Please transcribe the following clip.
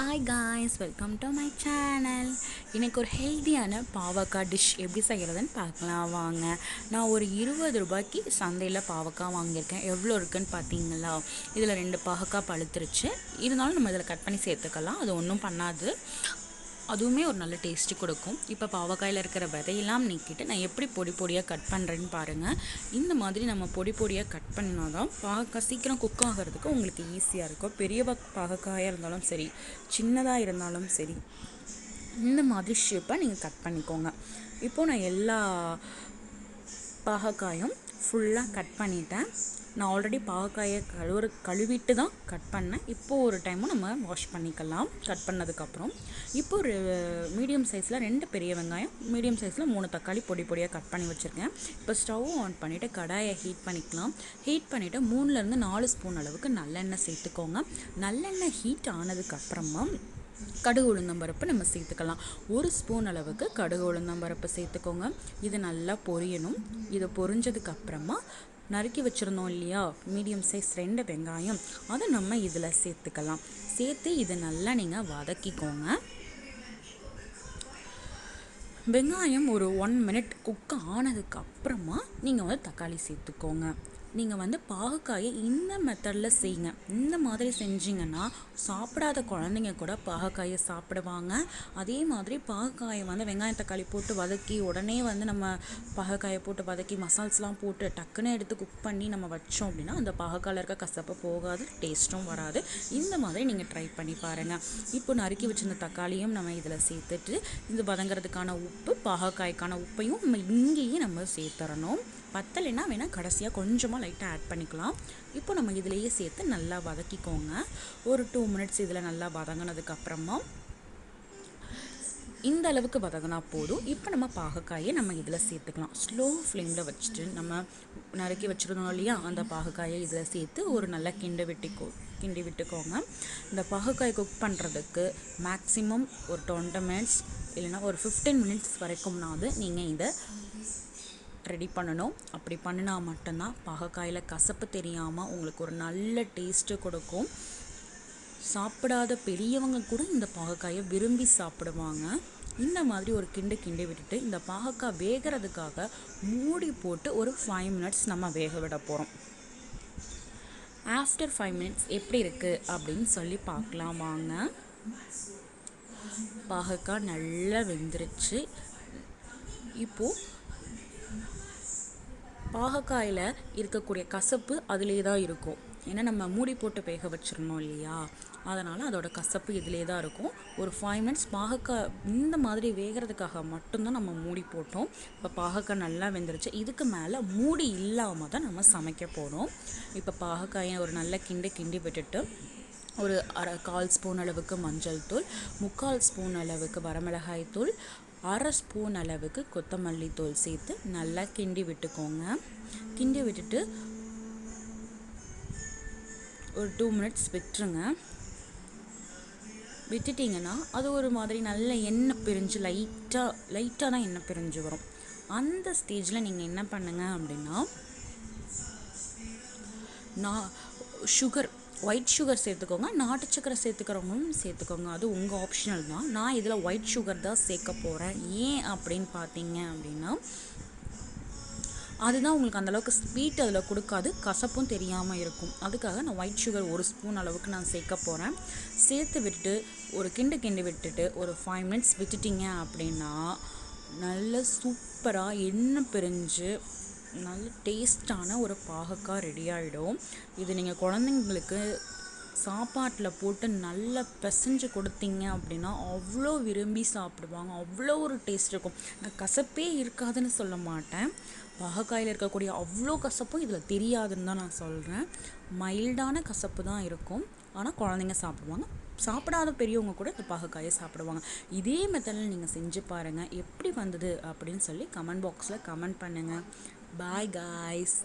Hi guys welcome to my channel எனக்கு ஒரு ஹெல்த்தியான பாவக்காய் டிஷ் எப்படி செய்கிறதுன்னு பார்க்கலாம். வாங்க. நான் ஒரு இருபது ரூபாய்க்கு சந்தையில் பாவக்காய் வாங்கியிருக்கேன். எவ்வளோ இருக்குன்னு பார்த்தீங்களா? இதில் ரெண்டு பாவக்காய் பழுத்துருச்சு. இருந்தாலும் நம்ம இதில் கட் பண்ணி சேர்த்துக்கலாம். அது ஒன்றும் பண்ணாது. அதுவுமே ஒரு நல்ல டேஸ்ட்டு கொடுக்கும். இப்போ பாவக்காயில் இருக்கிற விதையெல்லாம் நீக்கிட்டு நான் எப்படி பொடி பொடியாக கட் பண்ணுறேன்னு பாருங்கள் இந்த மாதிரி நம்ம பொடி பொடியாக கட் பண்ணால் தான் பாகக்காய் சீக்கிரம் குக் ஆகிறதுக்கு உங்களுக்கு ஈஸியாக இருக்கும். பெரிய பாகக்காயாக இருந்தாலும் சரி சின்னதாக இருந்தாலும் சரி இந்த மாதிரி ஷேப்பாக நீங்கள் கட் பண்ணிக்கோங்க. இப்போது நான் எல்லா பாகக்காயும் ஃபுல்லாக கட் பண்ணிட்டேன். நான் ஆல்ரெடி பாவக்காயை கழுவுற கழுவிட்டு தான் கட் பண்ணேன். இப்போது ஒரு டைமும் நம்ம வாஷ் பண்ணிக்கலாம். கட் பண்ணதுக்கப்புறம். இப்போ ஒரு மீடியம் சைஸில் ரெண்டு பெரிய வெங்காயம் மீடியம் சைஸில் மூணு தக்காளி பொடி பொடியாக கட் பண்ணி வச்சுருக்கேன். இப்போ ஸ்டவ் ஆன் பண்ணிவிட்டு கடாயை ஹீட் பண்ணிக்கலாம். ஹீட் பண்ணிவிட்டு மூணுலேருந்து நாலு ஸ்பூன் அளவுக்கு நல்லெண்ணெய் சேர்த்துக்கோங்க. நல்லெண்ணெய் ஹீட் ஆனதுக்கப்புறமா கடுகு உளுந்தம்பருப்பு நம்ம சேர்த்துக்கலாம். ஒரு ஸ்பூன் அளவுக்கு கடுகு உளுந்தம்பருப்பு சேர்த்துக்கோங்க. இது நல்லா பொரியணும். இது பொரிஞ்சதுக்கப்புறமா நறுக்கி வச்சுருந்தோம் இல்லையா? மீடியம் சைஸ் ரெண்டு வெங்காயம். அதை நம்ம இதில் சேர்த்துக்கலாம். சேர்த்து இதை நல்லா நீங்கள் வதக்கிக்கோங்க. வெங்காயம் ஒரு ஒன் மினிட் குக் ஆனதுக்கு அப்புறமா நீங்கள் வந்து தக்காளி சேர்த்துக்கோங்க. நீங்கள் வந்து பாகக்காயை இந்த மெத்தடில் செய்யுங்க இந்த மாதிரி செஞ்சீங்கன்னா சாப்பிடாத குழந்தைங்க கூட பாகக்காயை சாப்பிடுவாங்க. அதே மாதிரி பாகக்காயை வந்து வெங்காயம் தக்காளி போட்டு வதக்கி உடனே வந்து நம்ம பாகக்காயை போட்டு வதக்கி மசால்ஸ்லாம் போட்டு டக்குன்னு எடுத்து குக் பண்ணி நம்ம வச்சோம் அப்படின்னா அந்த பாகக்காயில் இருக்க கசப்பு போகாது டேஸ்ட்டும் வராது. இந்த மாதிரி நீங்கள் ட்ரை பண்ணி பாருங்கள் இப்போ நறுக்கி வச்சிருந்த தக்காளியும் நம்ம இதில் சேர்த்துட்டு இது வதங்குறதுக்கான உப்பு பாகக்காய்க்கான உப்பையும் நம்ம இங்கேயே நம்ம சேர்த்துறணும் பத்தலைன்னா வேணால் கடைசியாக கொஞ்சமாக லைட்டாக ஆட் பண்ணிக்கலாம். இப்போ நம்ம இதிலேயே சேர்த்து நல்லா வதக்கிக்கோங்க. ஒரு டூ மினிட்ஸ் இதில் நல்லா வதங்கினதுக்கப்புறமா இந்த அளவுக்கு வதங்கினா போதும். இப்போ நம்ம பாகக்காயை நம்ம இதில் சேர்த்துக்கலாம். ஸ்லோ ஃப்ளேமில் வச்சுட்டு நம்ம நறுக்கி வச்சுருந்தோம் இல்லையா? அந்த பாகக்காயை இதில் சேர்த்து ஒரு நல்லா கிண்டு விட்டுக்கோ கிண்டி விட்டுக்கோங்க. இந்த பாகக்காய் குக் பண்ணுறதுக்கு மேக்ஸிமம் ஒரு டுவெண்ட்டி மினிட்ஸ் இல்லைன்னா ஒரு ஃபிஃப்டீன் மினிட்ஸ் வரைக்கும்னாவது நீங்கள் இதை ரெடி பண்ணணும். அப்படி பண்ணினா மட்டும்தான் பாகக்காயில் கசப்பு தெரியாமல் உங்களுக்கு ஒரு நல்ல டேஸ்ட்டு கொடுக்கும். சாப்பிடாத பெரியவங்க கூட இந்த பாகக்காயை விரும்பி சாப்பிடுவாங்க. இந்த மாதிரி ஒரு கிண்டு கிண்டி விட்டுட்டு இந்த பாகக்காய் வேகிறதுக்காக மூடி போட்டு ஒரு ஃபைவ் மினிட்ஸ் நம்ம வேக விட போகிறோம் ஆஃப்டர் ஃபைவ் மினிட்ஸ் எப்படி இருக்குது அப்படின்னு சொல்லி பார்க்கலாம் வாங்க. பாகக்காய் நல்லா வெந்துருச்சு. இப்போது பாகக்காயில் இருக்கக்கூடிய கசப்பு அதிலே தான் இருக்கும். ஏன்னா நம்ம மூடி போட்டு வேக வச்சிடணும் இல்லையா? அதனால் அதோட கசப்பு இதிலே தான் இருக்கும். ஒரு ஃபைவ் மினிட்ஸ் பாகக்காய் இந்த மாதிரி வேகிறதுக்காக மட்டும்தான் நம்ம மூடி போட்டோம். இப்போ பாகக்காய் நல்லா வெந்துருச்சு. இதுக்கு மேலே மூடி இல்லாமல் தான் நம்ம சமைக்க போகிறோம் இப்போ பாகக்காயை ஒரு நல்ல கிண்டு கிண்டி விட்டுட்டு ஒரு அரை கால் ஸ்பூன் அளவுக்கு மஞ்சள் தூள் முக்கால் ஸ்பூன் அளவுக்கு வரமிளகாய் தூள் அரை ஸ்பூன் அளவுக்கு கொத்தமல்லி தூள் சேர்த்து நல்லா கிண்டி விட்டுக்கோங்க. கிண்டி விட்டுட்டு ஒரு டூ மினிட்ஸ் விட்டுருங்க. விட்டுட்டிங்கன்னா அது ஒரு மாதிரி நல்ல எண்ணெய் பிரிஞ்சு லைட்டாக லைட்டாக தான் எண்ணெய் பிரிஞ்சு வரும். அந்த ஸ்டேஜில் நீங்கள் என்ன பண்ணுங்கள் அப்படின்னா நான் சுகர் ஒயிட் சுகர் சேர்த்துக்கோங்க நாட்டு சக்கரை சேர்த்துக்கிறவங்களும் சேர்த்துக்கோங்க. அது உங்கள் ஆப்ஷனல் தான். நான் இதில் ஒயிட் சுகர் தான் சேர்க்க போகிறேன் ஏன் அப்படின்னு பார்த்தீங்க அப்படின்னா அதுதான் உங்களுக்கு அந்தளவுக்கு ஸ்வீட் அதில் கொடுக்காது. கசப்பும் தெரியாமல் இருக்கும். அதுக்காக நான் ஒயிட் சுகர் ஒரு ஸ்பூன் அளவுக்கு நான் சேர்க்க போகிறேன் சேர்த்து விட்டுட்டு ஒரு கிண்டு கிண்டு விட்டுட்டு ஒரு ஃபைவ் மினிட்ஸ் விட்டுட்டிங்க அப்படின்னா நல்ல சூப்பராக எண்ணெய் பிரிஞ்சு நல்ல டேஸ்டான ஒரு பாகக்காய் ரெடி ஆகிடும் இது நீங்கள் குழந்தைங்களுக்கு சாப்பாட்டில் போட்டு நல்லா பிசைஞ்சு கொடுத்தீங்க அப்படின்னா அவ்வளோ விரும்பி சாப்பிடுவாங்க. அவ்வளோ ஒரு டேஸ்ட் இருக்கும். நான் கசப்பே இருக்காதுன்னு சொல்ல மாட்டேன். பாகக்காயில் இருக்கக்கூடிய அவ்வளோ கசப்பும் இதில் தெரியாதுன்னு தான் நான் சொல்கிறேன் மைல்டான கசப்பு தான் இருக்கும். ஆனால் குழந்தைங்க சாப்பிடுவாங்க. சாப்பிடாத பெரியவங்க கூட இந்த பாகக்காயை சாப்பிடுவாங்க. இதே மெத்தடில் நீங்கள் செஞ்சு பாருங்கள் எப்படி வந்தது அப்படின்னு சொல்லி கமெண்ட் பாக்ஸில் கமெண்ட் பண்ணுங்கள் பாய் காய்ஸ்